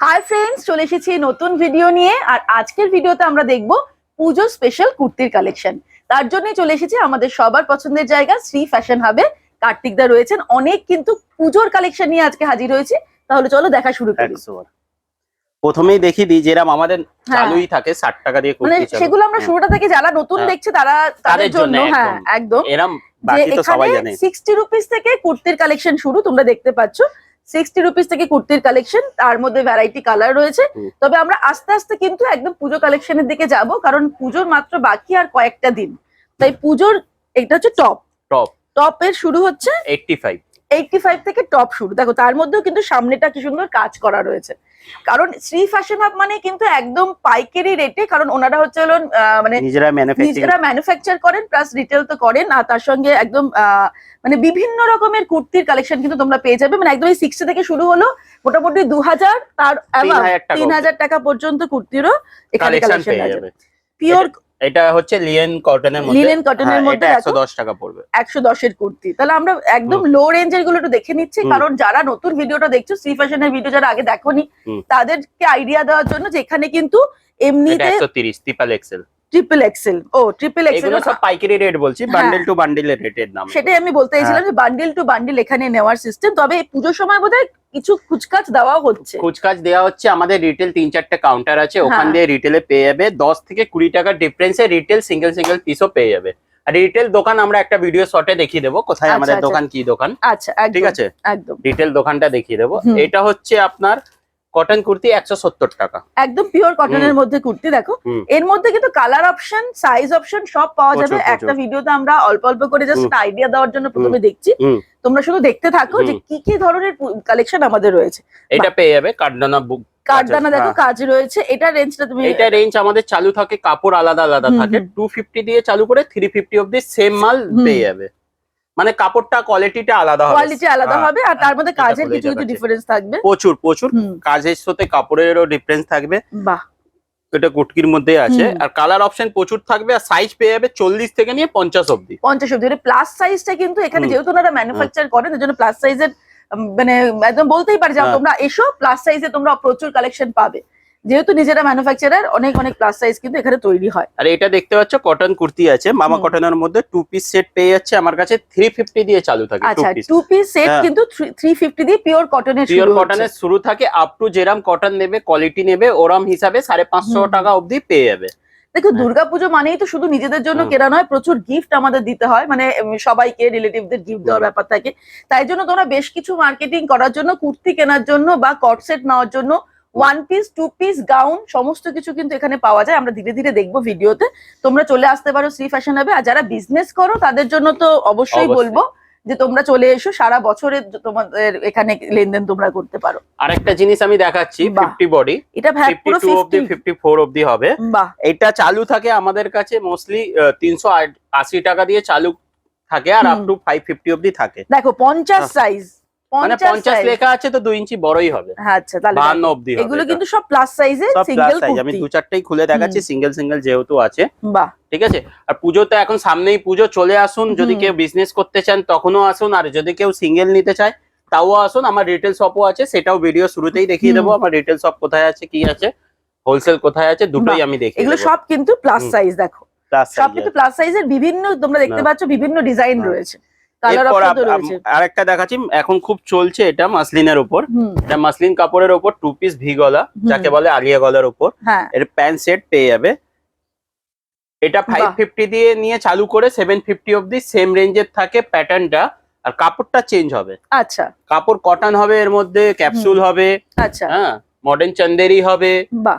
Hi friends চলে এসেছি নতুন ভিডিও নিয়ে আর আজকের ভিডিওতে আমরা দেখব পুজো স্পেশাল কুর্তির কালেকশন তার জন্যই চলে এসেছি আমাদের সবার পছন্দের জায়গা শ্রী ফ্যাশন হাবে কার্তিকদা রয়েছেন অনেক কিন্তু পুজোর কালেকশন নিয়ে আজকে হাজির হয়েছি। তাহলে চলো দেখা শুরু করি। প্রথমেই দেখি দিই যেরাম আমাদের হ্যাঁ। চালুই থাকে ষাট টাকা দিয়ে মানে সেগুলো আমরা। শুরুটা থেকে যারা নতুন হ্যাঁ। দেখছে তারা তাদের জন্য জন্য হ্যাঁ একদম। এরম বাকি তো সবাই জানে সিক্সটি রুপিস থেকে কুর্তির কালেকশন শুরু তোমরা দেখতে পাচ্ছ। সিক্সটি রুপিস থেকে কুর্তির কালেকশন তার মধ্যে ভ্যারাইটি কালার রয়েছে। তবে আমরা আস্তে আস্তে কিন্তু একদম পুজো কালেকশনের দিকে যাব কারণ পুজোর মাত্র বাকি আর কয়েকটা দিন। তাই পুজোর এটা হচ্ছে টপ টপ টপ এর শুরু হচ্ছে এইটটি ফাইভ এইটটি ফাইভ থেকে টপ শুরু। দেখো তার মধ্যেও কিন্তু সামনেটা কি সুন্দর কাজ করা রয়েছে। কারণ শ্রী ফ্যাশন হাব মানে কিন্তু একদম পাইকারি রেটে কারণ ওনারা হচ্ছে হলো মানে নিজেরা ম্যানুফ্যাকচারিং করেন প্লাস রিটেল তো করেন আর তার সঙ্গে একদম মানে বিভিন্ন রকমের কুর্তির কালেকশন কিন্তু তোমরা পেয়ে যাবে। মানে একদম এই সিক্সটি থেকে শুরু হলো মোটামুটি দু হাজার তার তিন হাজার টাকা পর্যন্ত কুর্তিরও এখানে কালেকশন কালেকশন পেয়ে যাবে। পিওর এটা হচ্ছে লিয়েন কটনের মধ্যে। লিনেন কটনের মধ্যে একশো দেখো দশ টাকা পড়বে। একশো দশের কুর্তি। তাহলে আমরা একদম লো রেঞ্জেরগুলো একটু দেখে নিচ্ছি। কারণ যারা নতুন ভিডিওটা দেখছ শ্রী ফ্যাশনের ভিডিও যারা আগে দেখোনি নি তাদেরকে আইডিয়া দেওয়ার জন্য যে এখানে কিন্তু এমনিতে একশো তিরিশ ট্রিপল এক্সেল ট্রিপল এক্সেল ও ট্রিপল এক্সেল এগুলো সব পাইকারি রেট বলছি হ্যাঁ। বান্ডেল টু বান্ডেলের রেটের দাম সেটাই আমি বলতে চাইছিলাম যে বান্ডিল টু বান্ডিল এখানে নেওয়ার সিস্টেম তবে পুজোর সময় বোধহয় কিছু কুচকাচ দেওয়া হচ্ছে। কুচকাচ দেওয়া হচ্ছে আমাদের রিটেল তিন চারটে কাউন্টার আছে ওখান হ্যাঁ। দিয়ে রিটেলে পেয়ে যাবে দশ থেকে কুড়ি টাকার ডিফারেন্সে রিটেল সিঙ্গেল সিঙ্গেল পিসও পেয়ে যাবে। আর রিটেল দোকান আমরা একটা ভিডিও শর্টে দেখিয়ে দেবো কোথায় আচ্ছা, আমাদের আচ্ছা। দোকান কি দোকান? আচ্ছা ঠিক আছে? একদম। রিটেল দোকানটা দেখিয়ে দেবো। এটা হচ্ছে আপনার কটন কুর্তি একশো সত্তর টাকা। একদম পিওর কটনের মধ্যে কুর্তি দেখো। এর মধ্যে কিন্তু কালার অপশন সাইজ অপশন সব পাওয়া যাবে। একটা ভিডিওতে আমরা অল্প অল্প করে জাস্ট আইডিয়া দেওয়ার জন্য প্রথমে দেখছি। তোমরা শুধু দেখতে থাকো যে কি কি ধরনের কালেকশন আমাদের রয়েছে। এটা পেয়ে যাবে কাঠদানা বুক কাঠদানা দেখো হ্যাঁ। কাজ রয়েছে। এটা রেঞ্জটা তুমি এটা রেঞ্জ আমাদের চালু থাকে কাপড় আলাদা আলাদা থাকে। টু ফিফটি দিয়ে চালু করে থ্রি ফিফটি অব্দি সেম মাল পেয়ে যাবে। মানে কাপড়টা কোয়ালিটিটা আলাদা হবে। কোয়ালিটি আলাদা হ্যাঁ, হবে আর তার মধ্যে কাজের কিছু কিছু ডিফারেন্স থাকবে? প্রচুর প্রচুর। কাজের সাথে কাপড়েরও ডিফারেন্স থাকবে। বাহ। এটা কুটকির মধ্যে আছে। আর কালার অপশন প্রচুর থাকবে আর সাইজ পেয়ে যাবে চল্লিশ থেকে নিয়ে পঞ্চাশ অব্দি পঞ্চাশ অব্দি প্লাস সাইজটা কিন্তু এখানে যেহেতু ওনারা ম্যানুফ্যাকচার করেন এর জন্য প্লাস সাইজের মানে একদম বলতেই পারে যে হ্যাঁ। তোমরা এসো প্লাস সাইজে তোমরা প্রচুর কালেকশন পাবে। যেহেতু নিজেরা ম্যানুফ্যাকচারার অনেক অনেক প্লাস সাইজ কিন্তু এখানে তৈরি হয়। আর এটা দেখতে পাচ্ছ কটন কুর্তি আছে। মামা কটনের মধ্যে টু পিস সেট পেয়ে যাচ্ছে। আমার কাছে থ্রি ফিফটি দিয়ে চালু থাকে আচ্ছা টু পিস সেট। কিন্তু থ্রি ফিফটি দিয়ে পিওর কটনের পিওর কটনের শুরু থাকে আপ টু যেরাম কটন নেবে কোয়ালিটি নেবে ওরাম হিসাবে সাড়ে পাঁচশো হুম। টাকা অব্দি পেয়ে যাবে। দেখো হ্যাঁ। দুর্গাপুজো মানেই তো শুধু নিজেদের জন্য কেনা নয় প্রচুর গিফট আমাদের দিতে হয়। মানে সবাইকে রিলেটিভদের গিফট দেওয়ার ব্যাপার থাকে। তাই জন্য তোমরা বেশ কিছু মার্কেটিং করার জন্য কুর্তি কেনার জন্য বা কট সেট নেওয়ার জন্য one piece two piece gown সমস্ত কিছু কিন্তু এখানে পাওয়া যায়। আমরা ধীরে ধীরে দেখব ভিডিওতে। তোমরা চলে আসতে পারো শ্রী ফ্যাশন হবে আর যারা বিজনেস করো তাদের জন্য তো অবশ্যই। বলব যে তোমরা চলে এসো সারা বছরের তোমাদের এখানে লেনদেন তোমরা করতে পারো। আরেকটা জিনিস আমি দেখাচ্ছি বাহ। ফিফটি বডি এটা পুরো ফিফটি ফিফটি ফোর অব্দি হবে। এটা চালু থাকে আমাদের কাছে মোস্টলি তিনশো আশি টাকা দিয়ে চালু থাকে আর আপ টু ফাইভ ফিফটি অব্দি থাকে। দেখো পঞ্চাশ আহ, সাইজ মানে পঞ্চাশ পঞ্চাশ size। লেখা আছে তো দুই ইঞ্চি বড়ই হবে। আচ্ছা তাহলে বাহান্ন দেখো। অব্দি হবে এগুলো কিন্তু সব প্লাস সাইজের সিঙ্গেল সাইজ আমি দু চারটেই খুলে দেখাচ্ছি সিঙ্গেল সিঙ্গেল যেহেতু আছে। বাহ। ঠিক আছে? আর পুজোতে এখন সামনেই পুজো চলে আসুন। যদি কেউ বিজনেস করতে চান তখনও আসুন। আর যদি কেউ সিঙ্গেল নিতে চায় তাও আসুন। আমার রিটেল শপও আছে সেটাও ভিডিও শুরুতেই দেখিয়ে দেবো। আমার রিটেল শপ কোথায় আছে কি আছে হোলসেল কোথায় আছে দুটোই আমি দেখিয়ে এগুলো সব কিন্তু প্লাস সাইজ দেখো। সব কিন্তু প্লাস সাইজের বিভিন্ন তোমরা দেখতে পাচ্ছ বিভিন্ন ডিজাইন। রয়েছে। এরপর আরেকটা দেখাচ্ছি। এখন খুব চলছে এটা মাসলিনের উপর। এটা মাসলিন কাপড়ের উপর টু পিস ভি গলা যাকে বলে আলিয়া গলার উপর। হ্যাঁ। এর প্যান্ট সেট পেয়ে যাবে। এটা ফাইভ ফিফটি দিয়ে নিয়ে চালু করে সেভেন ফিফটি অব্দি সেম রেঞ্জের থাকে প্যাটার্নটা আর কাপড়টা চেঞ্জ হবে। আচ্ছা। কাপড় কটন হবে এর মধ্যে ক্যাপসুল হবে। আচ্ছা। হ্যাঁ। মডার্ন চন্দেরি হবে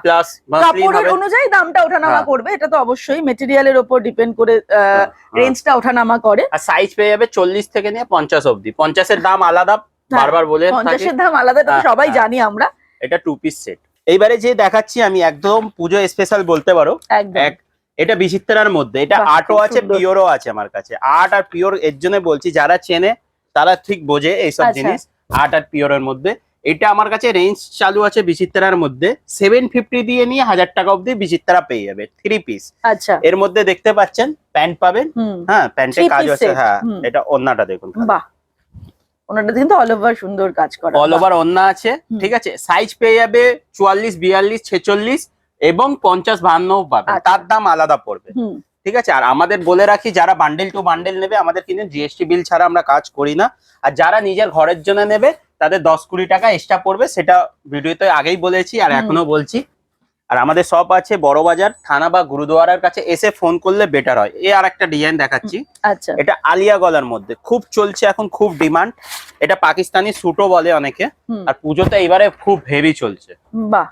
প্লাস কাপড়ের অনুযায়ী দামটা ওঠানামা হ্যাঁ। করবে এটা তো অবশ্যই মেটেরিয়ালের উপর ডিপেন্ড করে হ্যাঁ, হ্যাঁ। রেঞ্জটা ওঠানামা করে। আর সাইজ পেয়ে যাবে চল্লিশ থেকে নিয়ে পঞ্চাশ অব্দি পঞ্চাশের দাম আলাদা হ্যাঁ, বারবার বলে থাকি। পঞ্চাশের দাম আলাদা তো সবাই। জানি আমরা। এটা টু পিস সেট এইবারে যে দেখাচ্ছি আমি একদম পুজো স্পেশাল বলতে পারো। এক এটা বিচিত্রার মধ্যে। এটা আর্টও আছে। পিওরও আছে আমার কাছে। আর্ট আর পিওর এর জন্য বলছি যারা চেনে তারা ঠিক বোঝে এইসব আচ্ছা। জিনিস। আর্ট আর পিওরের মধ্যে। এটা আমার কাছে রেঞ্জ চালু আছে বিচিত্রার মধ্যে। সেভেন ফিফটি দিয়ে নিয়ে হাজার টাকা অব্দি বিচিত্রা পেয়ে যাবে থ্রি পিস আচ্ছা। এর মধ্যে দেখতে পাচ্ছেন প্যান্ট পাবেন হ্যাঁ প্যান্টের কাজ আছে হ্যাঁ এটা অন্যটা দেখুন বাহ। ওনাটা কিন্তু অল ওভার সুন্দর কাজ করা। অল ওভার আছে ঠিক আছে? সাইজ পেয়ে যাবে চুয়াল্লিশ বিয়াল্লিশ ছেচল্লিশ এবং পঞ্চাশ পাবে আচ্ছা। তার দাম আলাদা পড়বে। ঠিক আছে? আর আমাদের বলে রাখি যারা বান্ডেল টু বান্ডেল নেবে আমাদের কিন্তু জিএসটি বিল ছাড়া আমরা কাজ করি না। আর যারা নিজের ঘরের জন্য নেবে তাদের দশ কুড়ি টাকা এক্সট্রা পড়বে সেটা ভিডিওতে আগেই বলেছি আর এখনও বলছি। আর আমাদের সব আছে বড় বাজার থানা বা গুরুদুয়ারার কাছে এসে ফোন করলে বেটার হয়। এ আর একটা ডিজাইন দেখাচ্ছি আচ্ছা। এটা আলিয়া গলার মধ্যে। খুব চলছে এখন খুব ডিমান্ড এটা পাকিস্তানি সুটো বলে অনেকে। আর পুজোতে এবারে খুব হেভি চলছে। বাহ।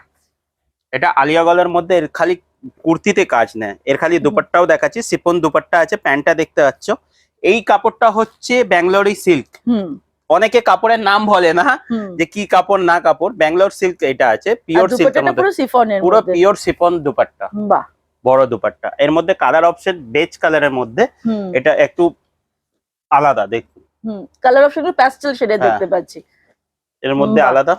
এটা আলিয়া গলার মধ্যে এর খালি কুর্তিতে কাজ নেয়। এর খালি দুপাট্টাও দেখাচ্ছি। সিপন দুপাট্টা আছে প্যান্টটা দেখতে পাচ্ছ। এই কাপড়টা হচ্ছে ব্যাঙ্গালোরি সিল্ক হুম। অনেকে কাপড়ের নাম বলে না যে কি কাপড় না কাপড়। ব্যাঙ্গালোর সিল্ক এটা আছে পিওর দুপাট্টাটা পুরো পিওর সিপন দুপাট্টা। বাহ। বড় দুপাট্টা। এর মধ্যে কালার অপশন বেজ কালারের মধ্যে। এটা একটু আলাদা দেখুন। কালার অপশন প্যাস্টেল শেডে হ্যাঁ। দেখতে পাচ্ছি। এর মধ্যে আলাদা।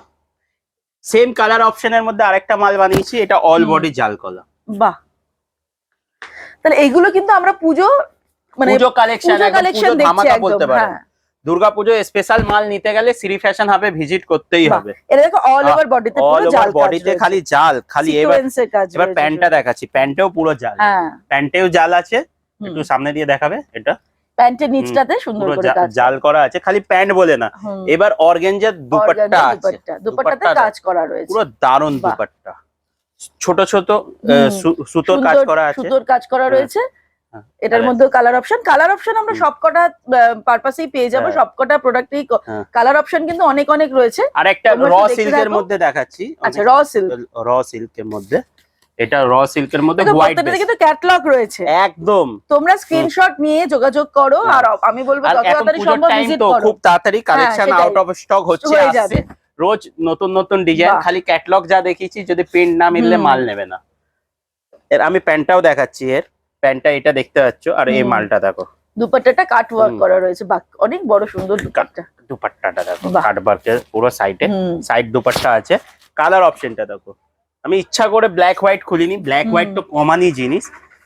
সেম কালার অপশনের মধ্যে আরেকটা মাল বানিয়েছি এটা অল বডি জাল কলা। বাহ। তাহলে এগুলো কিন্তু আমরা পুজো মানে পুজো কালেকশন কালেকশন দেখছি একদম হ্যাঁ। দুর্গা পুজো স্পেশাল মাল নিতে গেলে শ্রী ফ্যাশন হাবে ভিজিট করতেই হবে। এটা দেখো অল ওভার বডিতে পুরো জাল বডিতে খালি জাল খালি এবার এবার প্যান্টটা দেখাচ্ছি প্যান্টেও পুরো জাল। হ্যাঁ। প্যান্টেও জাল আছে একটু সামনে দিয়ে দেখাবে এটা। প্যান্টের নিচটাতে সুন্দর করে কাজ। জাল করা আছে খালি প্যান্ট বলে না। এবার অর্গেঞ্জার দুপাট্টা আছে। দুপাট্টাতে কাজ করা রয়েছে। পুরো দারুণ দুপাট্টা। ছোট ছোট সুতোর কাজ করা আছে। সুতোর কাজ করা হ্যাঁ। রয়েছে। এটার মধ্যে কালার অপশন কালার অপশন আমরা। সবকটা পারপাসেই পেয়ে যাব। হ্যাঁ। সবকটা প্রোডাক্টেই। কালার অপশন কিন্তু অনেক অনেক রয়েছে। আর একটা র সিল্কের মধ্যে দেখাচ্ছি। আচ্ছা র সিল্ক র সিল্কের মধ্যে। এটা র সিল্কের মধ্যে হোয়াইট প্রত্যেকটাতে কিন্তু ক্যাটলগ রয়েছে। একদম। তোমরা স্ক্রিনশট নিয়ে যোগাযোগ করো হ্যাঁ। আর আমি বলব যত তাড়াতাড়ি সম্ভব ভিজিট করো। খুব তাড়াতাড়ি কালেকশন আউট অফ স্টক হচ্ছে আসছে। রোজ নতুন নতুন ডিজাইন খালি ক্যাটলগ যা দেখিয়েছি যদি প্রিন্ট না মিললে মাল নেবে না। এর আমি প্যান্টটাও দেখাচ্ছি এর। প্যান্টটা এটা দেখতে পাচ্ছ আর এই মালটা দেখো। দুপাট্টাটা কাট ওয়ার্ক করা রয়েছে বাহ অনেক বড় সুন্দর দুপাট্টা। দুপাট্টাটা দেখো। কাট ওয়ার্কের পুরো সাইডে সাইড দুপাট্টা আছে। কালার অপশনটা দেখো আমি ইচ্ছা করে ব্ল্যাক হোয়াইট খুলিনি ব্ল্যাক হোয়াইট তো কমানি জিনিস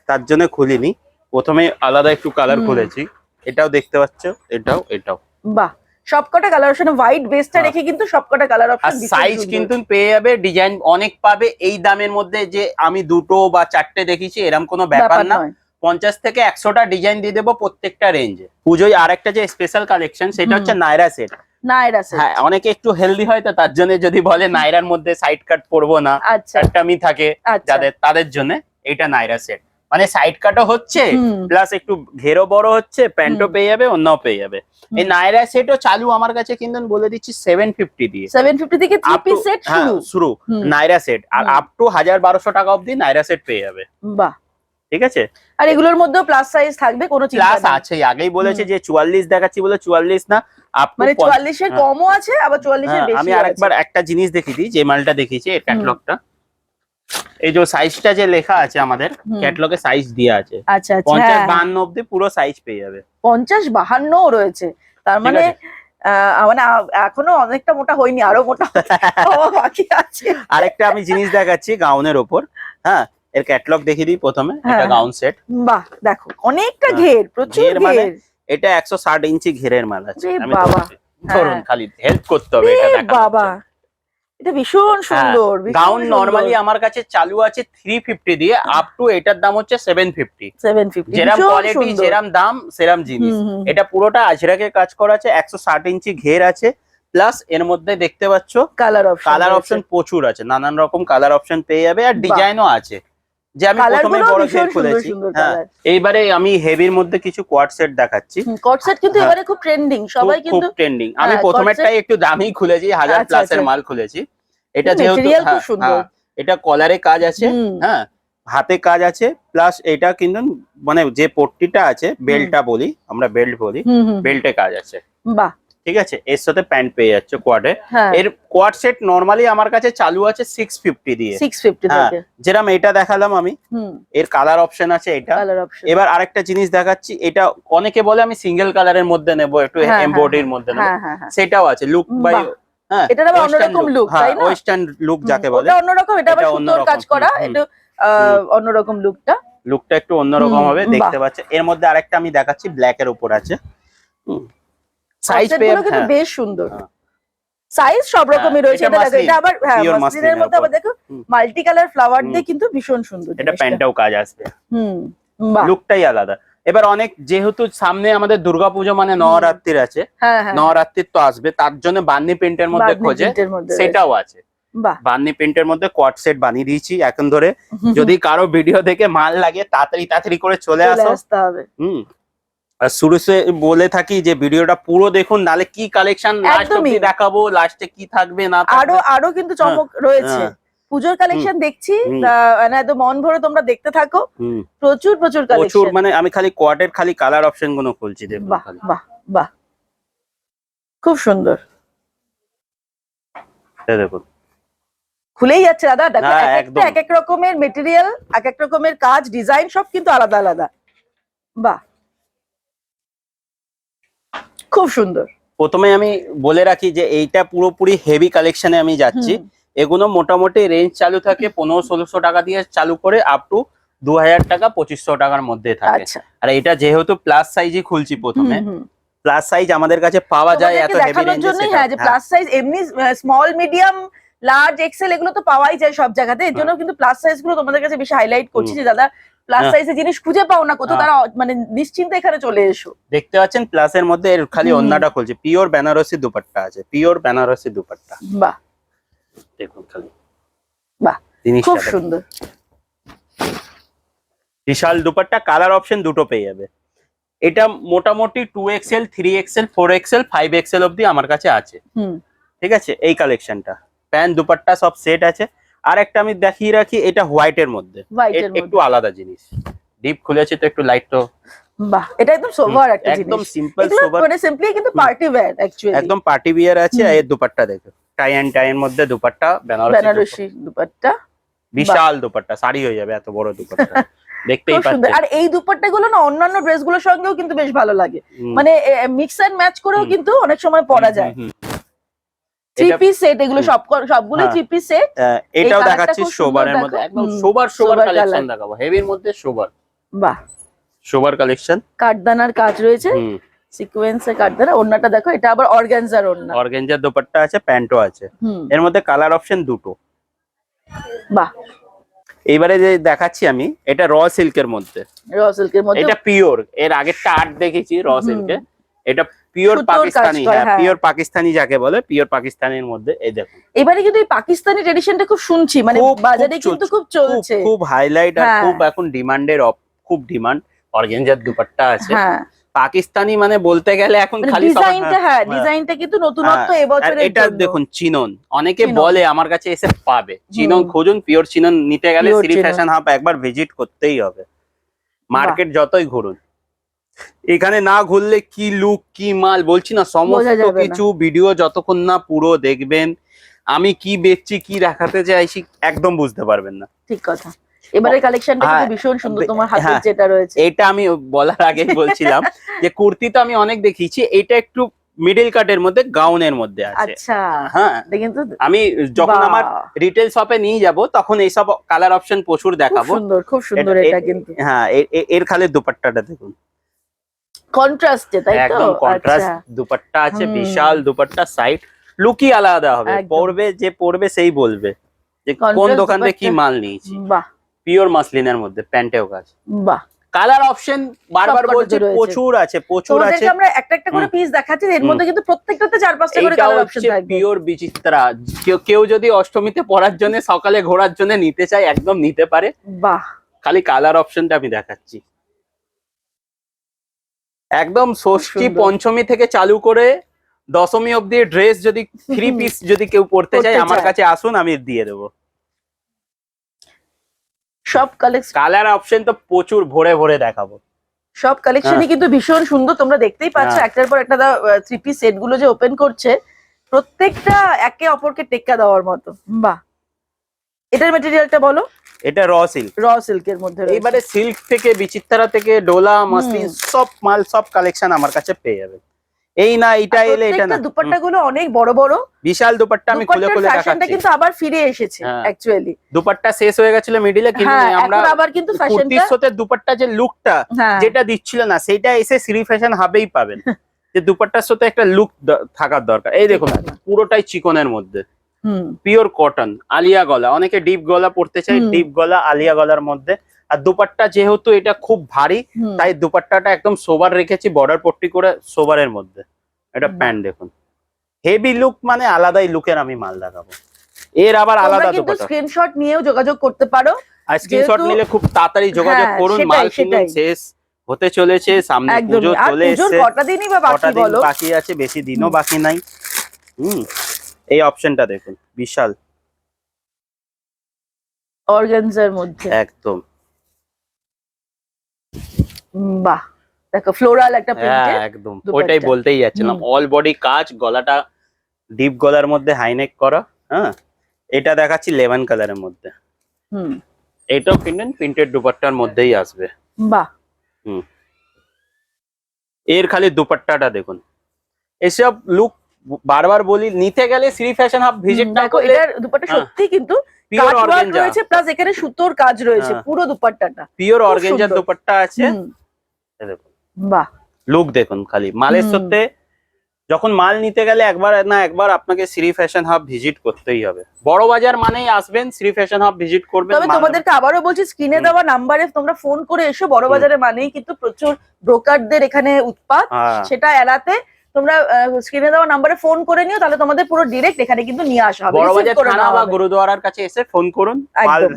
তার জন্য খুলিনি। প্রথমে আলাদা একটু কালার খুলেছি এটাও দেখতে পাচ্ছ এটাও এটাও। বাহ সবকটা কালার অপশন হোয়াইট বেসটা। রেখে কিন্তু সবকটা কালার অপশন সাইজ কিন্তু পেয়ে যাবে ডিজাইন অনেক পাবে এই দামের মধ্যে যে আমি দুটো বা চারটে দেখেছি এরকম কোনো ব্যাপার না। পঞ্চাশ থেকে একশোটা ডিজাইন দিয়ে দেবো প্রত্যেকটা রেঞ্জে পুজোয় আর একটা যে স্পেশাল কালেকশন সেটা হচ্ছে নাইরা সেট এটা হ্যাঁ অনেকে একটু হেলদি হয় তো তার জন্য যদি বলে নাইরার মধ্যে সাইড কাট পরবো না আচ্ছা। থাকে আচ্ছা। যাদের তাদের জন্য এইটা নাইরা সেট মানে সাইড কাটও হচ্ছে প্লাস একটু ঘেরও বড় হচ্ছে প্যান্টও। পেয়ে যাবে অন্যও পেয়ে যাবে। এই। নাইরা সেটও চালু আমার কাছে কিন্তু বলে দিচ্ছি সেভেন ফিফটি দিয়ে। 750 থেকে 3 Up to- পিস সেট হ্যাঁ, শুরু। নাইরা সেট আর আপ টু হাজার বারোশো টাকা অবধি নাইরা সেট পেয়ে যাবে। বাহ। ঠিক আছে? আর এগুলোর মধ্যেও প্লাস সাইজ থাকবে কোনো চিন্তা প্লাস আছে আগেই বলেছে যে চুয়াল্লিশ দেখাচ্ছি বলে চুয়াল্লিশ না আপ মানে 44 এর হ্যাঁ। কমও আছে আবার 44 এর বেশি আমি আরেকবার একটা জিনিস দেখি দিই যে মালটা দেখিয়েছি এই ক্যাটলগটা এই যে সাইজটা যে লেখা আছে আমাদের। ক্যাটলগে সাইজ দেওয়া আছে আচ্ছা আচ্ছা পঞ্চাশ হ্যাঁ, বাহান্ন অব্দি পুরো সাইজ পেয়ে যাবে 50 52 রয়েছে তার মানে মানে এখনও অনেকটা মোটা হয়নি আরও মোটা বাকি আছে আরেকটা আমি জিনিস দেখাচ্ছি গাউনের ওপর হ্যাঁ এর ক্যাটলগ দেখিয়ে দিই প্রথমে এটা হ্যাঁ। গাউন সেট বাহ দেখো অনেকটা হ্যাঁ। ঘের প্রচুর ঘের মানে এটা একশো ষাট ইঞ্চি ঘেরের মাল আছে আমি বাবা। ধরুন হ্যাঁ। খালি হেল্প করতে হবে এটা দেখা বাবা এটা ভীষণ সুন্দর ভীষণ গাউন নরমালি আমার কাছে চালু আছে থ্রি ফিফটি দিয়ে আপ টু এটার দাম হচ্ছে সেভেন ফিফটি 750 যেরাম কোয়ালিটি সুন্দর। যেরাম দাম সেরাম জিনিস। এটা পুরোটা আজরাকে কাজ করা আছে একশো ষাট ইঞ্চি ঘের আছে প্লাস এর মধ্যে দেখতে পাচ্ছ কালার অপশন কালার অপশন প্রচুর আছে নানান রকম কালার অপশন পেয়ে যাবে আর। ডিজাইনও আছে। যে আমি প্রথমে বড় সুন্দর খুলেছি হ্যাঁ এইবারে আমি হেভির মধ্যে কিছু কোয়াড সেট দেখাচ্ছি। কট সেট কিন্তু হ্যাঁ। এবারে খুব ট্রেন্ডিং সবাই কিন্তু খুব ট্রেন্ডিং আমি হ্যাঁ, প্রথমেরটাই একটু দামি খুলেছি হাজার আচ্ছা, প্লাসের আচ্ছা। মাল খুলেছি। এটা যেহেতু এটা কলারে কাজ আছে হ্যাঁ হাতে কাজ আছে প্লাস এটা কিন্তু মানে যে পট্টিটা আছে বেল্টটা বলি আমরা বেল্ট বলি বেল্টে কাজ আছে। বাহ ঠিক আছে? এর সাথে প্যান্ট পেয়ে যাচ্ছে কোয়াডে হ্যাঁ। এর কোয়াড সেট নরমালি আমার কাছে চালু আছে সিক্স ফিফটি দিয়ে। 650 হ্যাঁ। থেকে। যেরাম এটা দেখালাম আমি হুম। এর কালার অপশন আছে এটা। এবার আরেকটা জিনিস দেখাচ্ছি এটা অনেকে বলে আমি সিঙ্গেল কালারের মধ্যে নেব একটু হ্যাঁ, হ্যাঁ, এমব্রয়ডারির মধ্যে নেব। হ্যাঁ হ্যাঁ। হ্যাঁ সেটাও আছে লুক বাই। হ্যাঁ এটার আবার অন্যরকম হ্যাঁ তাই না? ওয়েস্টার্ন লুক যাকে বলে। ওটা অন্যরকম এটা আবার সুন্দর কাজ করা আহ, অন্যরকম লুকটা লুকটা একটু অন্যরকম হবে দেখতে পাচ্ছে। এর মধ্যে আরেকটা আমি দেখাচ্ছি ব্ল্যাক এর উপর আছে। সাইজ পেয়ে কিন্তু হ্যাঁ, বেশ সুন্দর। হ্যাঁ। সাইজ সব রকমই হ্যাঁ, রয়েছে। এটা দেখো এটা আবার হ্যাঁ মাসলিনের মধ্যে আবার দেখো মাল্টি কালার ফ্লাওয়ার দিয়ে কিন্তু ভীষণ সুন্দর এটা। প্যান্টেও কাজ আসবে। হুম লুকটাই আলাদা। এবার অনেক যেহেতু সামনে আমাদের দুর্গাপুজো মানে নবরাত্রির আছে হ্যাঁ হ্যাঁ। নবরাত্রির তো আসবে তার জন্য বান্নি প্রিন্টের মধ্যে খোঁজে সেটাও আছে। বান্নি প্রিন্টের মধ্যে কোয়াড সেট বানিয়ে দিয়েছি এখন ধরে। যদি কারও ভিডিও দেখে মাল লাগে তাড়াতাড়ি তাড়াতাড়ি করে চলে চলে আসো। আসতে হবে। হুম। আর শুরুতে বলে থাকি যে ভিডিওটা পুরো দেখুন নালে কি কালেকশন লাস্ট। অব্দি দেখাবো লাস্টে কি থাকবে না আরও আরও কিন্তু চমক রয়েছে। হ্যাঁ। পুজোর কালেকশন দেখছি মানে একদম মন ভরে তোমরা দেখতে থাকো। প্রচুর প্রচুর প্রচুর মানে আমি খালি কোয়াডের খালি কালার অপশনগুলো খুলছি বাহ বাহ বাহ। খুব সুন্দর। দেখুন। খুলেই যাচ্ছে দাদা দেখো হ্যাঁ, এক এক রকমের মেটেরিয়াল এক এক রকমের কাজ ডিজাইন সব কিন্তু আলাদা আলাদা। বাহ। খুব সুন্দর। প্রথমে আমি বলে রাখি যে এইটা পুরোপুরি হেভি কালেকশনে আমি যাচ্ছি। এগুলো মোটামুটি রেঞ্জ চালু থাকে পনেরো ষোলোশো টাকা দিয়ে চালু করে আপ টু দু হাজার টাকা পঁচিশশো টাকার মধ্যে থাকে। আচ্ছা। আর এটা যেহেতু প্লাস সাইজই খুলছি প্রথমে। প্লাস সাইজ আমাদের কাছে পাওয়া যায় এত হেভি রেঞ্জে হ্যাঁ যে প্লাস সাইজ এমনি স্মল মিডিয়াম লার্জ এক্সেল এগুলো তো পাওয়াই যায় সব জায়গাতে। এর জন্য কিন্তু প্লাস সাইজগুলো তোমাদের কাছে বেশি হাইলাইট করছি যে দাদা প্লাস হ্যাঁ। সাইজের জিনিস খুঁজে পাও না কোথাও হ্যাঁ। তারা মানে নিশ্চিন্তে এখানে চলে এসো। দেখতে পাচ্ছেন মধ্যে এর খালি অন্যটা খুলছি। পিওর বেনারসি দুপাট্টা আছে। পিওর বেনারসি দুপাট্টা। বাহ। দেখুন খালি। বাহ। খুব সুন্দর। বিশাল দুপাট্টা কালার অপশন দুটো পেয়ে যাবে। এটা মোটামুটি two XL three XL four XL five XL অব্দি আমার কাছে আছে। হুম। ঠিক আছে? এই কালেকশনটা প্যান্ট দুপাট্টা সব সেট আছে। আর একটা আমি দেখিয়ে রাখি এটা হোয়াইটের মধ্যে। হোয়াইটের একটু আলাদা জিনিস। ডিপ খুলেছে তো একটু লাইট তো বাহ এটা একদম সোভার একটা একদম সিম্পল এগুলো মানে সিম্পলি কিন্তু পার্টি ওয়্যার অ্যাকচুয়ালি একদম পার্টি আছে এর দুপাট্টা দেখো। টাই অ্যান্ড টাই এর মধ্যে দুপাট্টা বেনারসি দুপাট্টা। বিশাল দুপাট্টা শাড়ি হয়ে যাবে এত বড় দুপাট্টা। দেখতেই সুন্দর। পাচ্ছেন। আর এই দুপাট্টা গুলো না অন্যান্য ড্রেসগুলোর সঙ্গেও কিন্তু বেশ ভালো লাগে। মানে মিক্স এন্ড ম্যাচ করেও কিন্তু অনেক সময় পরা যায়। থ্রি সেট এগুলো হুম। সব সবগুলোই হ্যাঁ। থ্রি সেট এটাও দেখাচ্ছি খুব সুন্দর শোবারের দেখো। মধ্যে। একদম হুম, শোবার শোবার সোবার কালেকশন দেখাবো। হেভির মধ্যে শোবার বাহ। শোবার কালেকশন কাঠদানার কাজ রয়েছে। দেখো এটা আবার অর্গানজার দুপাট্টা আছে প্যান্টও আছে। এর মধ্যে কালার অপশন দুটো। বাহ। এইবারে যে দেখাচ্ছি আমি এটা র সিল্কের মধ্যে। র সিল্কের মধ্যে এটা পিওর এর আগে আর্ট দেখেছি র। সিল্কে এটা পিওর পাকিস্তানি হ্যাঁ হ্যাঁ। পিওর পাকিস্তানি যাকে বলে পিওর পাকিস্তানের মধ্যে এই দেখুন। এবারে কিন্তু এই পাকিস্তানি ট্রেডিশনটা খুব শুনছি মানে বাজারে কিন্তু। খুব চলছে। খুব হাইলাইট আর হ্যাঁ। খুব এখন ডিমান্ডের খুব ডিমান্ড অর্গেঞ্জার দুপাট্টা আছে। হ্যাঁ। পাকিস্তানি মানে বলতে গেলে এখন মানে খালি ডিজাইনটা হ্যাঁ হ্যাঁ। ডিজাইনটা কিন্তু নতুনত্ব হ্যাঁ, এবছরের এটা দেখুন চিনন। অনেকে বলে আমার কাছে এসে পাবে। চিনন। খুঁজুন পিওর চিনন নিতে গেলে শ্রী ফ্যাশন হাব একবার ভিজিট করতেই হবে। মার্কেট যতই ঘুরুন। এখানে না ঘুরলে কি লুক কি মাল বলছি না সমস্ত কিছু ভিডিও যতক্ষণ না পুরো দেখবেন আমি কি বেচছি কি দেখাতে চাইছি একদম বুঝতে পারবেন না। ঠিক কথা। কালেকশনটা কিন্তু হ্যাঁ, ভীষণ সুন্দর তোমার হাতের হ্যাঁ। যেটা রয়েছে। এটা আমি বলার আগেই বলছিলাম যে কুর্তি তো আমি অনেক দেখিয়েছি এটা একটু মিডল কাটের মধ্যে গাউনের মধ্যে আছে। আচ্ছা হ্যাঁ কিন্তু আমি যখন আমার রিটেল শপে নিয়ে যাব তখন এইসব কালার অপশন প্রচুর দেখাবো। সুন্দর খুব সুন্দর এটা- এটা কিন্তু। হ্যাঁ এর খালি দুপাট্টাটা দেখুন। কন্ট্রাস্টে তাই তো? একদম কন্ট্রাস্ট আচ্ছা। দুপাট্টা আছে বিশাল দুপাট্টা সাইড লুকই আলাদা হবে। পড়বে যে পড়বে সেই বলবে যে কোন দোকান থেকে কি মাল নিয়েছি। বাহ। পিওর মাসলিনের মধ্যে প্যান্টেও কাজ বাহ। কালার অপশন বারবার বলছি প্রচুর আছে প্রচুর আছে। আমরা একটা একটা করে পিস দেখাচ্ছি এর মধ্যে কিন্তু প্রত্যেকটাতে চার পাঁচটা করে কালার অপশন থাকবে। পিওর বিচিত্রা। কেউ যদি অষ্টমীতে পড়ার জন্য সকালে ঘোরার জন্য নিতে চায় একদম নিতে পারে। বাহ। খালি কালার অপশনটা আমি দেখাচ্ছি। একদম ষষ্ঠী পঞ্চমী থেকে চালু করে দশমী অব্দি ড্রেস যদি থ্রি পিস যদি কেউ পড়তে চায় আমার কাছে আসুন আমি দিয়ে দেবো। সব কালেকশন কালার অপশন তো প্রচুর ভরে ভরে দেখাবো। সব কালেকশনই কিন্তু ভীষণ সুন্দর তোমরা দেখতেই পাচ্ছ। হ্যাঁ। একটার পর একটা থ্রি পিস সেটগুলো যে ওপেন করছে প্রত্যেকটা একে অপরকে টেক্কা দেওয়ার মতো। বাহ! এটার মেটেরিয়ালটা বলো। এটা র সিল্ক র সিল্কের মধ্যে এবারে সিল্ক থেকে বিচিত্রা থেকে ডোলা মাসলিন সব মাল সব কালেকশন আমার কাছে পেয়ে যাবে এই না এটা এলে এটা না। দুপাট্টা গুলো অনেক বড় বড়। বিশাল দুপাট্টা আমি খুলে খুলে ফ্যাশনটা দেখাচ্ছি। কিন্তু আবার ফিরে এসেছে। অ্যাকচুয়ালি দুপাট্টা শেষ হয়ে গেছিল মিডিলে কিন্তু হ্যাঁ আমরা এখন আবার কিন্তু কুর্তির ফ্যাশনটা সাথে দুপাট্টা যে লুকটা হ্যাঁ। যেটা দিচ্ছিল না সেটা এসে শ্রী ফ্যাশন হাবেই পাবেন। যে দুপাট্টার সাথে একটা লুক থাকার দরকার। এই দেখুন। পুরোটাই চিকনের মধ্যে। পিওর কটন আলিয়া গলা। অনেকে ডিপ গলা পড়তে চায় ডিপ গলা আলিয়া গলার মধ্যে। আর দুপাট্টা যেহেতু এটা খুব ভারী তাই দুপাট্টাটা একদম সোবার রেখেছি বর্ডার পট্টি করে সোবারের মধ্যে। এটা প্যান্ট দেখুন। হেভি লুক মানে আলাদাই লুকের আমি মাল দেখাবো। এর আবার আলাদা দুপাট্টা। স্ক্রিনশট নিয়েও যোগাযোগ করতে পারো। আর স্ক্রিনশট নিলে খুব তাড়াতাড়ি যোগাযোগ হ্যাঁ, করুন মাল কিনুন শেষ হতে চলেছে সামনে পুজো চলে এসেছে। কটা দিনই বা বাকি বলো? বাকি আছে বেশি দিনও বাকি নাই। হুম। এই অপশনটা দেখুন বিশাল। অর্গানজার মধ্যে। একদম। বাহ দেখো ফ্লোরাল একটা হ্যাঁ প্রিন্টে একদম। ওইটাই বলতেই যাচ্ছিলাম। অল বডি কাজ গলাটা ডিপ গলার মধ্যে হাইনেক করা হ্যাঁ? এটা দেখাচ্ছি লেমন কালারের মধ্যে। হুম। এটাও কিনবেন প্রিন্টেড দুপাট্টার মধ্যেই আসবে। বাহ। হুম। এর খালি দুপাট্টাটা দেখুন। এসব লুক বারবার বলি নিতে গেলে শ্রী ফ্যাশন হাব ভিজিট না করলে এটার দুপাট্টা হ্যাঁ। সত্যি কিন্তু কাজ ওয়ার্ক রয়েছে প্লাস এখানে সুতোর কাজ রয়েছে হ্যাঁ। পুরো দুপাট্টাটা। পিওর খুব অর্গেঞ্জার দুপাট্টা আছে। দেখুন। বাহ। লুক দেখুন খালি। মালের। সাথে যখন মাল নিতে গেলে একবার না একবার আপনাকে শ্রী ফ্যাশন হাব ভিজিট করতেই হবে। বড় বাজার মানেই আসবেন শ্রী ফ্যাশন হাব ভিজিট করবেন তবে তোমাদেরকে আবারও বলছি স্ক্রিনে দেওয়া নাম্বারে তোমরা ফোন করে এসো। বড় বাজারে মানেই কিন্তু প্রচুর ব্রোকারদের এখানে উৎপাত। হ্যাঁ, সেটা এড়াতে তোমরা স্ক্রিনে দেওয়া নাম্বারে ফোন করে নিও তাহলে তোমাদের পুরো ডিরেক্ট এখানে কিন্তু নিয়ে আসা হবে। থানা বা গুরুদুয়ারার কাছে এসে ফোন করুন একদম।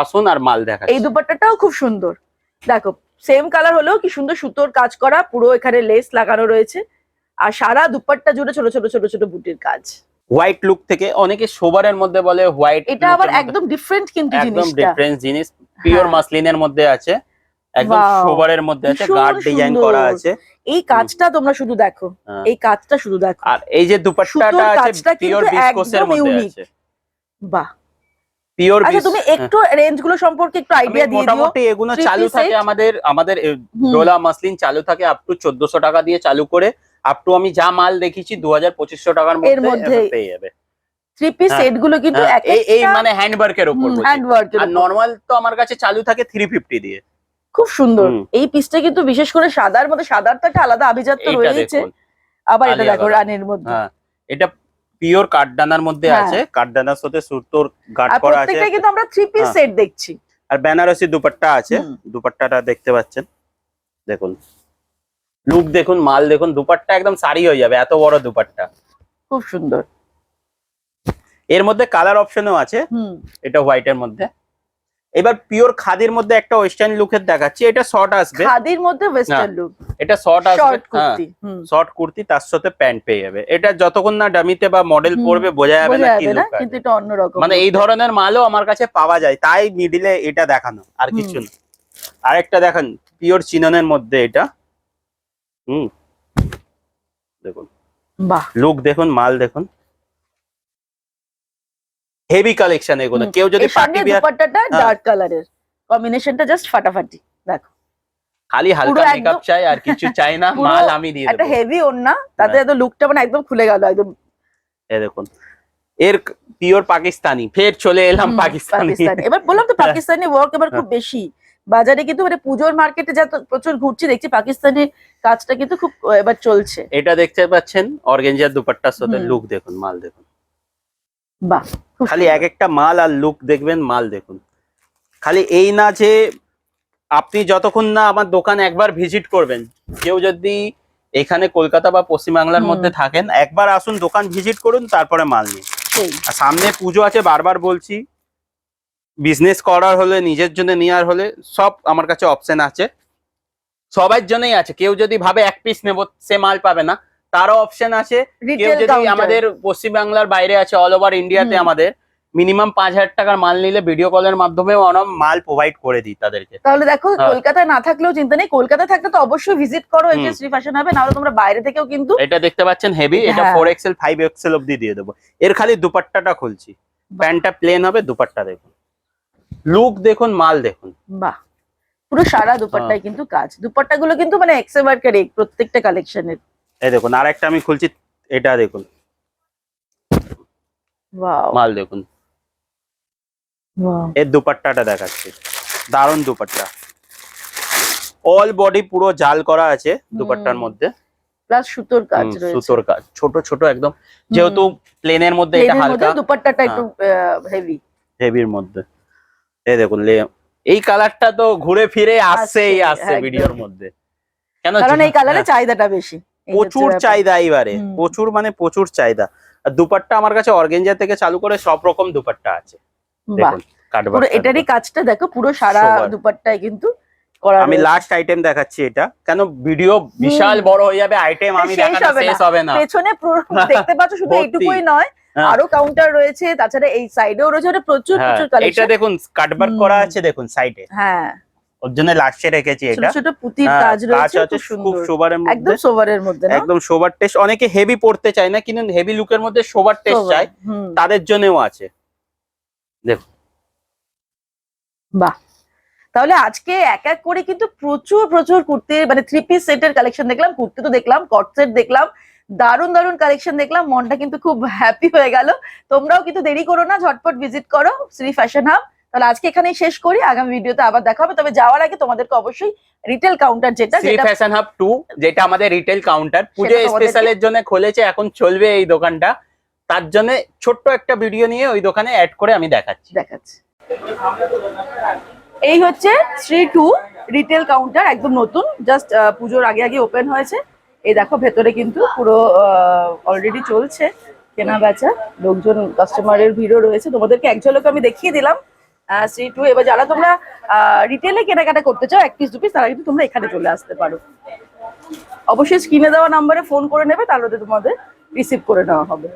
আসুন আর মাল দেখা এই দুপাট্টাটাও খুব সুন্দর। দেখো সেম কালার হলেও কি সুন্দর সুতোর কাজ করা পুরো এখানে লেস লাগানো রয়েছে। আর সারা দুপাট্টা জুড়ে ছোট ছোট ছোট ছোট বুটির কাজ। হোয়াইট লুক থেকে অনেকে সোবারের মধ্যে বলে হোয়াইট এটা আবার একদম ডিফারেন্ট কিন্তু একদম ডিফারেন্ট জিনিস। পিওর। মাসলিনের মধ্যে আছে। একদম. সোবারের মধ্যে আছে। গার্ড ডিজাইন করা আছে। এই কাজটা তোমরা শুধু দেখো। হ্যাঁ। এই কাজটা শুধু দেখো। আর এই যে দুপাট্টাটা আছে পিওর কিন্তু বিস্কোসের মধ্যে আছে। বাহ। পিওর আচ্ছা তুমি একটু রেঞ্জগুলো সম্পর্কে একটু আইডিয়া দিয়ে দিও। মোটামুটি এগুলো চালু থাকে আমাদের আমাদের ডোলা মাসলিন চালু থাকে আপ টু চোদ্দশো টাকা দিয়ে চালু করে। আপ টু আমি যা মাল দেখেছি দু হাজার পঁচিশশো টাকার এর মধ্যে পেয়ে যাবে। থ্রি পিস হ্যাঁ, সেটগুলো কিন্তু হ্যাঁ, এই মানে হ্যান্ডওয়ার্কের উপর বলছি। হ্যান্ড ওয়ার্ক আর নর্মাল তো আমার কাছে চালু থাকে থ্রি ফিফটি দিয়ে। খুব সুন্দর। এই পিসটা কিন্তু বিশেষ করে সাদার মধ্যে সাদার তো একটা আলাদা আভিজাত্য রয়েছে আবার এটা দেখো রানের মধ্যে। হ্যাঁ এটা পিওর কাঠদানার মধ্যে হ্যাঁ। আছে। কাঠদানার সাথে সুতোর গার্ড করা আছে। প্রত্যেকটা কিন্তু আমরা থ্রি পিস। সেট দেখছি। আর বেনারসি দুপাট্টা আছে। দুপাট্টাটা দেখতে পাচ্ছেন। দেখুন। লুক দেখুন মাল দেখুন দুপাট্টা একদম সারি হয়ে যাবে এত বড় দুপাট্টা। খুব সুন্দর। এর মধ্যে কালার অপশনও আছে। এটা হোয়াইটের মধ্যে। এবার পিওর খাদির মধ্যে একটা ওয়েস্টার্ন লুকের দেখাচ্ছি এটা শর্ট আসবে। খাদির মধ্যে ওয়েস্টার্ন লুক। এটা শর্ট আসবে শর্ট হ্যাঁ কুর্তি শর্ট কুর্তি তার সাথে প্যান্ট পেয়ে যাবে। এটা যতক্ষণ না ডামিতে বা মডেল পরবে বোঝা যাবে না কি লুক কিন্তু এটা অন্যরকম মানে এই ধরনের মালও আমার কাছে পাওয়া যায় তাই মিডিলে এটা দেখানো আর। কিছু না। আরেকটা দেখেন পিওর চিননের মধ্যে এটা। হুম। দেখুন। বাহ। লুক দেখুন মাল দেখুন। হেভি কালেকশন এগুলো। কেউ যদি পার্টি বিয়ার দুপাট্টাটা হ্যাঁ। ডার্ক কালারের কম্বিনেশনটা জাস্ট ফাটাফাটি দেখো। খালি হালকা মেকআপ চাই আর কিছু চাই না মাল আমি দিয়ে একটা দেবো। হেভি ওন্না তাতে হ্যাঁ। এত লুকটা মানে একদম খুলে গেল একদম। এ দেখুন। এর পিওর পাকিস্তানি। ফের চলে এলাম পাকিস্তানি। এবার বললাম তো হ্যাঁ। পাকিস্তানি ওয়ার্ক এবার খুব বেশি। বাজারে কিন্তু মানে পুজোর মার্কেটে যা প্রচুর ঘুরছি দেখছি পাকিস্তানি কাজটা কিন্তু খুব এবার চলছে। এটা দেখতে পাচ্ছেন অর্গেঞ্জার দুপাট্টার সাথে লুক দেখুন মাল দেখুন। বাহ। খালি এক একটা মাল আর লুক দেখবেন মাল দেখুন। খালি এই না যে আপনি যতক্ষণ না আমার দোকান একবার ভিজিট করবেন কেউ যদি এখানে কলকাতা বা পশ্চিমবাংলার মধ্যে থাকেন একবার আসুন দোকান ভিজিট করুন তারপরে মাল নিন। সামনে পুজো আছে বারবার বলছি বিজনেস করার হলে নিজের জন্য নেওয়ার হলে সব আমার কাছে অপশন আছে। সবার জন্যই আছে কেউ যদি ভাবে এক পিস নেব সে মাল পাবে না। তারও অপশন আছে। কেউ যদি। আমাদের পশ্চিমবাংলার বাইরে আছে অল ওভার ইন্ডিয়াতে আমাদের মিনিমাম পাঁচ হাজার টাকার মাল নিলে ভিডিও কলের মাধ্যমে আমরা মাল প্রোভাইড করে দিই তাদেরকে। তাহলে দেখো হ্যাঁ। কলকাতায় না থাকলেও চিন্তা নেই কলকাতায় থাকলে তো অবশ্যই ভিজিট করো এই শ্রী ফ্যাশন হবে নাহলে তোমরা বাইরে থেকেও কিন্তু এটা দেখতে পাচ্ছেন হেভি এটা হ্যাঁ। ফোর এক্সেল ফাইভ এক্সেল অব্দি দিয়ে দেবো। এর খালি দুপাট্টাটা খুলছি। প্যান্টটা প্লেন হবে দুপাট্টা দেখুন। লুক দেখুন মাল দেখুন। বাহ। পুরো সারা দুপাট্টায় কিন্তু কাজ। দুপাট্টা গুলো কিন্তু মানে এক্সেবারকার প্রত্যেকটা কালেকশনের এই দেখুন আর একটা আমি খুলছি এটা দেখুন। মাল দেখুন। এর দুপাট্টাটা দেখাচ্ছি। দারুণ দুপাট্টা। অল বডি পুরো জাল করা আছে দুপাট্টার মধ্যে। প্লাস সুতোর কাজ রয়েছে। সুতোর কাজ। ছোট ছোট একদম। যেহেতু প্লেনের মধ্যে এটা হালকা হ্যাঁ। দুপাট্টাটা একটু হেভি হেভির মধ্যে। এই দেখুন এই কালারটা তো ঘুরে ফিরে আসছেই আসছে, ভিডিওর মধ্যে। কেন কারণ এই কালারে হ্যাঁ, চাহিদাটা বেশি। প্রচুর চাহিদা এইবারে। প্রচুর মানে প্রচুর চাহিদা। আর দুপাট্টা আমার কাছে অর্গেঞ্জা থেকে চালু করে সব রকম দুপাট্টা আছে। দেখুন কাটবার পুরো এটারই কাজটা দেখো পুরো সারা দুপাট্টায় কিন্তু করা আমি লাস্ট আইটেম দেখাচ্ছি এটা। কেন ভিডিও বিশাল বড় হয়ে যাবে আইটেম আমি শেষ দেখানো হবে না। শেষ হবে না। পেছনে দেখতে পাচ্ছ শুধু। এইটুকুই নয় হ্যাঁ। আরও কাউন্টার রয়েছে তাছাড়া এই সাইডেও রয়েছে প্রচুর হ্যাঁ, প্রচুর এটা দেখুন কাটবার করা আছে দেখুন সাইডে হ্যাঁ। ওর জন্য লাস্টে রেখেছি এটা। ছোট পুঁতির হ্যাঁ, কাজ রয়েছে খুব সুন্দর। সোবারের মধ্যে। একদম সোভারের মধ্যে একদম সোবার টেস্ট অনেকে হেভি পড়তে চায় না কিন্তু হেভি লুকের মধ্যে সোবার টেস্ট চায়। তাদের জন্যও আছে। দেখো বাহ। তাহলে আজকে এক এক করে কিন্তু প্রচুর প্রচুর কুর্তির মানে থ্রি পিস সেটের কালেকশন দেখলাম কুর্তি তো দেখলাম কট সেট দেখলাম দারুণ দারুণ কালেকশন দেখলাম মনটা কিন্তু খুব হ্যাপি হয়ে গেল। তোমরাও কিন্তু দেরি করো না ঝটপট ভিজিট করো শ্রী ফ্যাশন হাব তাহলে আজকে এখানেই শেষ করি আগামী ভিডিওতে আবার দেখা হবে। তবে যাওয়ার আগে তোমাদেরকে অবশ্যই রিটেল কাউন্টার যেটা যেটা ফ্যাশন হাব টু যেটা আমাদের রিটেল কাউন্টার পুজো স্পেশালের জন্য খুলেছে এখন চলবে এই দোকানটা। তার জন্য ছোট্ট একটা ভিডিও নিয়ে ওই দোকানে অ্যাড করে আমি দেখাচ্ছি। দেখাচ্ছি। এই হচ্ছে শ্রী টু রিটেল কাউন্টার একদম নতুন। জাস্ট পুজোর আগে আগে ওপেন হয়েছে। এই দেখো ভেতরে কিন্তু পুরো অলরেডি চলছে। কেনা বেচা লোকজন কাস্টমারের ভিড়ও রয়েছে। তোমাদেরকে এক ঝলক আমি দেখিয়ে দিলাম। শ্রী টু এবার যারা তোমরা রিটেলে কেনাকাটা করতে চাও, এক পিস দু পিস তারা কিন্তু তোমরা এখানে চলে আসতে পারো। অবশ্যই স্ক্রিনে দেওয়া নাম্বারে ফোন করে নেবে, তাহলে তোমাদের রিসিভ করে নেওয়া হবে।